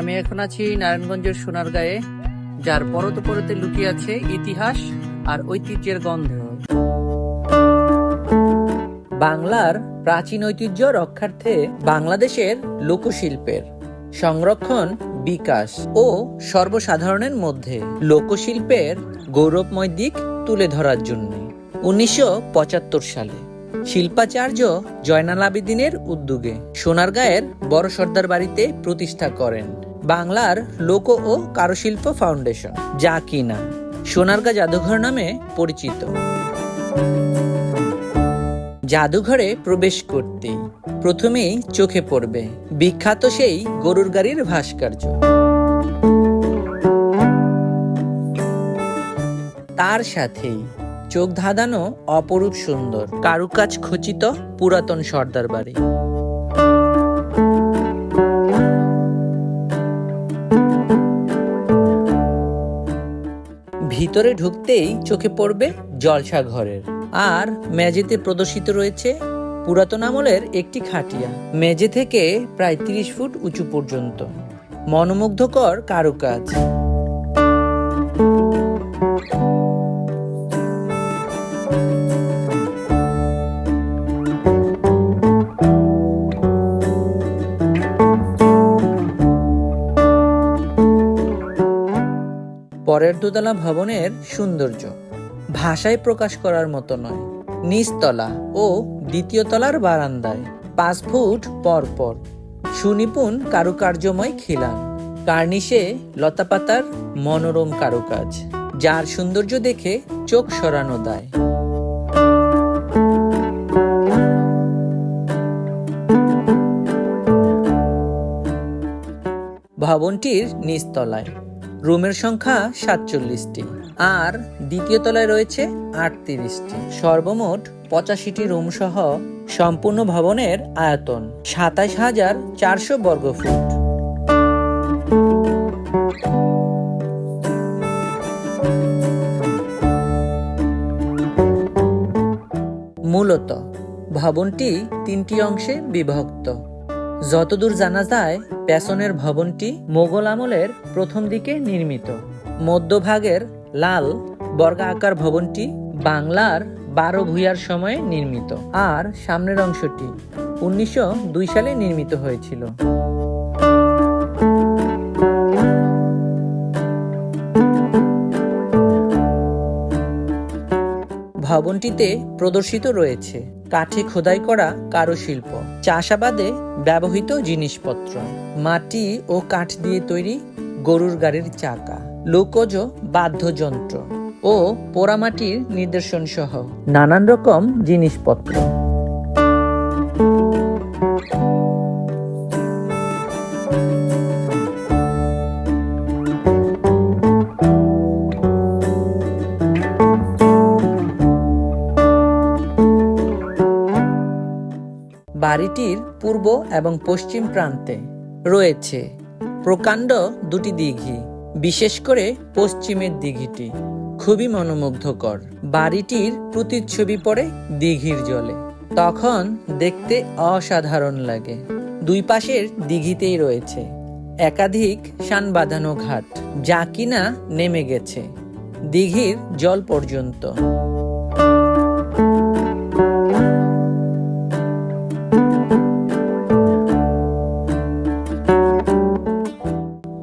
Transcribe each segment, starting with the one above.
আমি এখন আছি নারায়ণগঞ্জের সোনারগাঁয়ে, যার পরতে পরতে লুকিয়ে আছে ইতিহাস আর ঐতিহ্যের গন্ধ। বাংলার প্রাচীন ঐতিহ্য রক্ষার্থে বাংলাদেশের লোকশিল্পের সংরক্ষণ, বিকাশ ও সর্বসাধারণের মধ্যে লোকশিল্পের গৌরবময় দিক তুলে ধরার জন্য উনিশশো পঁচাত্তর সালে শিল্পাচার্য জয়নাল আবেদিনের উদ্যোগে সোনারগাঁয়ের বড় সর্দার বাড়িতে প্রতিষ্ঠা করেন। বাংলার লোক ও কারুশিল্প ফাউন্ডেশন, যা কিনা, সোনারগাঁ জাদুঘর নামে পরিচিত। জাদুঘরে প্রবেশ করতেই প্রথমেই চোখে পড়বে বিখ্যাত সেই গরুর গাড়ির ভাস্কর্য। তার সাথেই চোখ ধাঁধানো অপরূপ সুন্দর কারুকাজ খচিত পুরাতন সর্দার বাড়ি ভিতরে ঢুকতেই চোখে পড়বে জলসা ঘরের আর মেঝেতে প্রদর্শিত রয়েছে পুরাতন আমলের একটি খাটিয়া। মেঝে থেকে প্রায় তিরিশ ফুট উঁচু পর্যন্ত। মনোমুগ্ধকর কারুকাজ। পরের দোতলা ভবনের সৌন্দর্য। ভাষায় প্রকাশ করার মতো নয়। নিচতলা ও দ্বিতীয় তলার বারান্দায় পাঁচ ফুট পর পর সুনিপুণ কারুকার্যময় খিলান। কার্নিশে লতাপাতার মনোরম কারুকাজ, যার সৌন্দর্য দেখে চোখ সরানো দেয়। ভবনটির নিচতলায় রুমের সংখ্যা সাতচল্লিশটি। আর দ্বিতীয় তলায় রয়েছে আটত্রিশটি। সর্বমোট পঁচাশিটি রুম সহ সম্পূর্ণ ভবনের আয়তন সাতাশ হাজার চারশো বর্গ ফুট। মূলত ভবনটি তিনটি অংশে বিভক্ত। যতদূর জানা যায় পেছনের ভবনটি মোগল আমলের প্রথম দিকে নির্মিত। মধ্যভাগের লাল বর্গাকার ভবনটি বাংলার বারো ভূয়ার সময়ে নির্মিত। আর সামনের অংশটি উনিশশো দুই সালে নির্মিত হয়েছিল। ভবনটিতে প্রদর্শিত রয়েছে কাঠে খোদাই করা কারুশিল্প চাষাবাদে ব্যবহৃত জিনিসপত্র, মাটি ও কাঠ দিয়ে তৈরি গরুর গাড়ির চাকা, লোকজ বাদ্যযন্ত্র ও পোড়ামাটির নিদর্শন সহ নানান রকম জিনিসপত্র। বাড়িটির পূর্ব এবং পশ্চিম প্রান্তে রয়েছে প্রকাণ্ড দুটি দিঘি, বিশেষ করে পশ্চিমের দিঘিটি। খুবই মনোমুগ্ধকর। বাড়িটির প্রতিচ্ছবি পড়ে দিঘির জলে। তখন দেখতে অসাধারণ লাগে। দুই পাশের দিঘিতেই রয়েছে একাধিক শান বাঁধানো ঘাট, যা কিনা নেমে গেছে। দিঘির জল পর্যন্ত।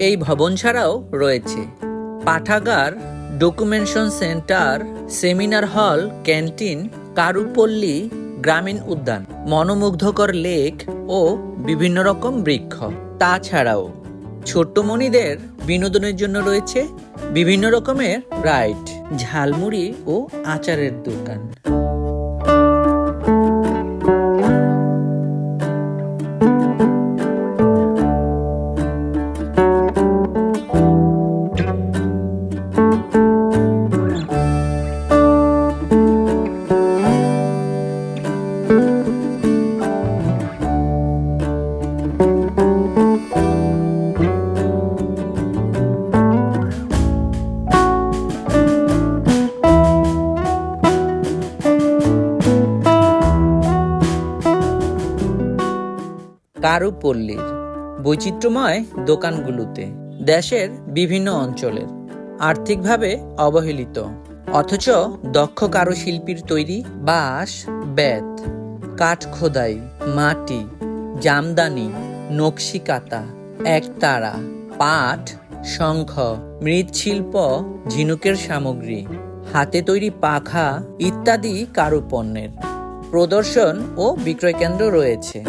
এই ভবন ছাড়াও রয়েছে পাঠাগার documentation centre, seminar hall, canteen, কারুপল্লী, গ্রামীণ উদ্যান, মনোমুগ্ধকর লেক ও বিভিন্ন রকম বৃক্ষ। তাছাড়াও ছোট্ট মণিদের বিনোদনের জন্য রয়েছে বিভিন্ন রকমের রাইড, ঝালমুড়ি ও আচারের দোকান। কারুপল্লীর বৈচিত্র্যময় দোকানগুলোতে দেশের বিভিন্ন অঞ্চলের আর্থিকভাবে অবহেলিত, অথচ দক্ষ কারুশিল্পীর তৈরি বাঁশ, বেত কাঠ খোদাই মাটি, জামদানি নকশি কাতা একতারা, পাট, শঙ্খ, মৃৎশিল্প, ঝিনুকের সামগ্রী, হাতে তৈরি পাখা ইত্যাদি কারুপণ্যের প্রদর্শন ও বিক্রয় কেন্দ্র রয়েছে।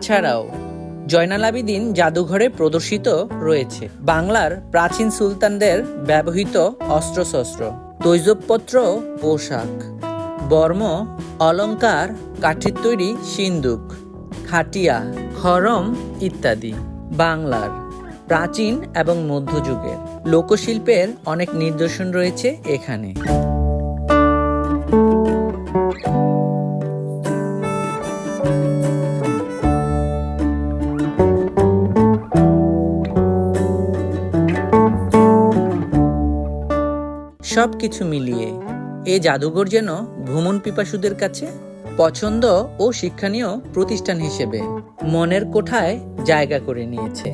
তাছাড়াও জয়নাল আবিদিন জাদুঘরে প্রদর্শিত রয়েছে। বাংলার প্রাচীন সুলতানদের ব্যবহৃত অস্ত্রশস্ত্র তৈজবপত্র পোশাক, বর্ম অলংকার কাঠের তৈরি সিন্দুক, খাটিয়া, খরম ইত্যাদি। বাংলার প্রাচীন এবং মধ্যযুগের লোকশিল্পের অনেক নিদর্শন রয়েছে এখানে। সব কিছু মিলিয়ে এ জাদুঘর যেন ভ্রমণ পিপাসুদের কাছে পছন্দ ও শিক্ষণীয় প্রতিষ্ঠান হিসেবে মনের কোঠায় জায়গা করে নিয়েছে।